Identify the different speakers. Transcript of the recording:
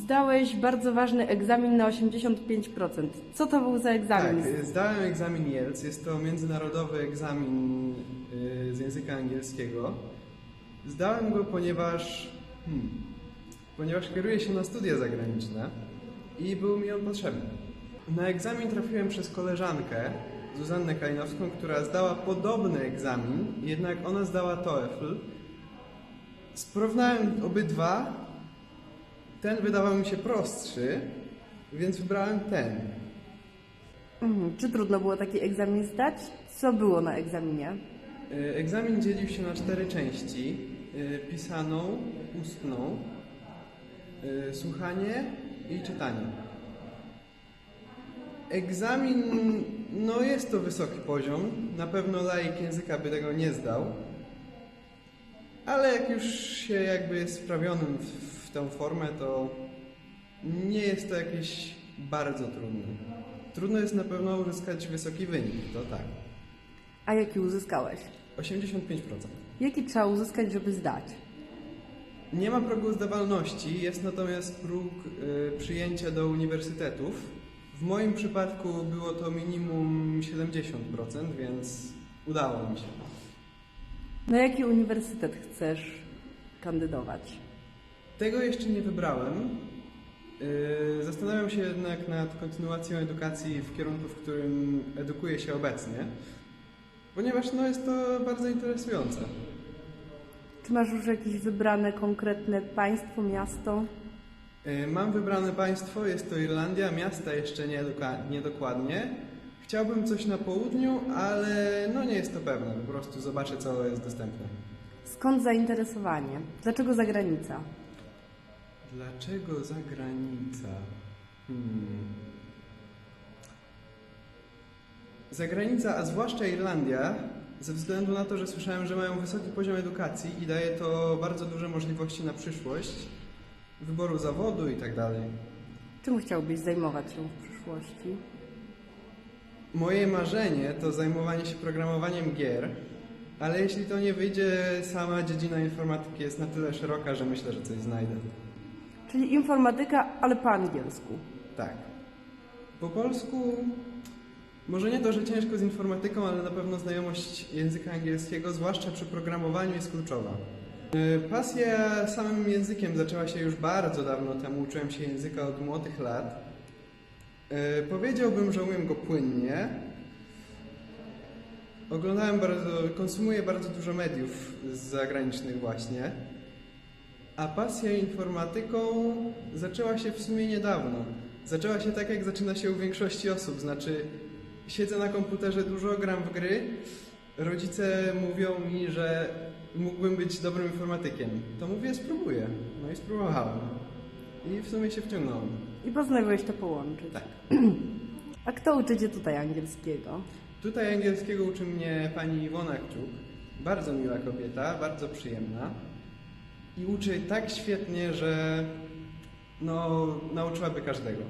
Speaker 1: Zdałeś bardzo ważny egzamin na 85%. Co to był za egzamin?
Speaker 2: Tak, zdałem egzamin IELTS. Jest to międzynarodowy egzamin y, z języka angielskiego. Zdałem go, ponieważ, hmm, ponieważ kieruję się na studia zagraniczne i był mi on potrzebny. Na egzamin trafiłem przez koleżankę, Zuzannę Kalinowską, która zdała podobny egzamin, jednak ona zdała TOEFL. Sporównałem obydwa. Ten wydawał mi się prostszy, więc wybrałem ten.
Speaker 1: Mhm. Czy trudno było taki egzamin zdać? Co było na egzaminie?
Speaker 2: Y, Egzamin dzielił się na cztery części: y, pisaną, ustną, y, słuchanie i czytanie. Egzamin, no jest to wysoki poziom. Na pewno laik języka by tego nie zdał. Ale jak już się jakby jest sprawionym w, w tę formę, to nie jest to jakieś bardzo trudne. Trudno jest na pewno uzyskać wysoki wynik, to tak.
Speaker 1: A jaki uzyskałeś?
Speaker 2: 85%.
Speaker 1: Jaki trzeba uzyskać, żeby zdać?
Speaker 2: Nie ma progu zdawalności, jest natomiast próg y, przyjęcia do uniwersytetów. W moim przypadku było to minimum 70%, więc udało mi się.
Speaker 1: Na jaki uniwersytet chcesz kandydować?
Speaker 2: Tego jeszcze nie wybrałem. Y, Zastanawiam się jednak nad kontynuacją edukacji w kierunku, w którym edukuję się obecnie, ponieważ no, jest to bardzo interesujące.
Speaker 1: Czy masz już jakieś wybrane konkretne państwo, miasto?
Speaker 2: Y, Mam wybrane państwo, jest to Irlandia, miasta jeszcze nie doka- niedokładnie. Chciałbym coś na południu, ale no nie jest to pewne, po prostu zobaczę co jest dostępne.
Speaker 1: Skąd zainteresowanie? Dlaczego zagranica?
Speaker 2: Dlaczego zagranica? Hmm. Zagranica, a zwłaszcza Irlandia, ze względu na to, że słyszałem, że mają wysoki poziom edukacji i daje to bardzo duże możliwości na przyszłość, wyboru zawodu i tak dalej.
Speaker 1: Czym chciałbyś zajmować się w przyszłości?
Speaker 2: Moje marzenie to zajmowanie się programowaniem gier, ale jeśli to nie wyjdzie, sama dziedzina informatyki jest na tyle szeroka, że myślę, że coś znajdę.
Speaker 1: Czyli informatyka, ale po angielsku.
Speaker 2: Tak. Po polsku może nie to, że ciężko z informatyką, ale na pewno znajomość języka angielskiego, zwłaszcza przy programowaniu, jest kluczowa. E, Pasja samym językiem zaczęła się już bardzo dawno temu. Uczyłem się języka od młodych lat. E, Powiedziałbym, że umiem go płynnie. Oglądałem bardzo, konsumuję bardzo dużo mediów zagranicznych właśnie. A pasja informatyką zaczęła się w sumie niedawno. Zaczęła się tak, jak zaczyna się u większości osób. Znaczy, siedzę na komputerze dużo, gram w gry. Rodzice mówią mi, że mógłbym być dobrym informatykiem. To mówię, spróbuję. No i spróbowałem. I w sumie się wciągnąłem.
Speaker 1: I postanowiłeś to połączyć.
Speaker 2: Tak.
Speaker 1: A kto uczy cię tutaj angielskiego?
Speaker 2: Tutaj angielskiego uczy mnie pani Iwona Kciuk. Bardzo miła kobieta, bardzo przyjemna. I uczy tak świetnie, że no, nauczyłaby każdego.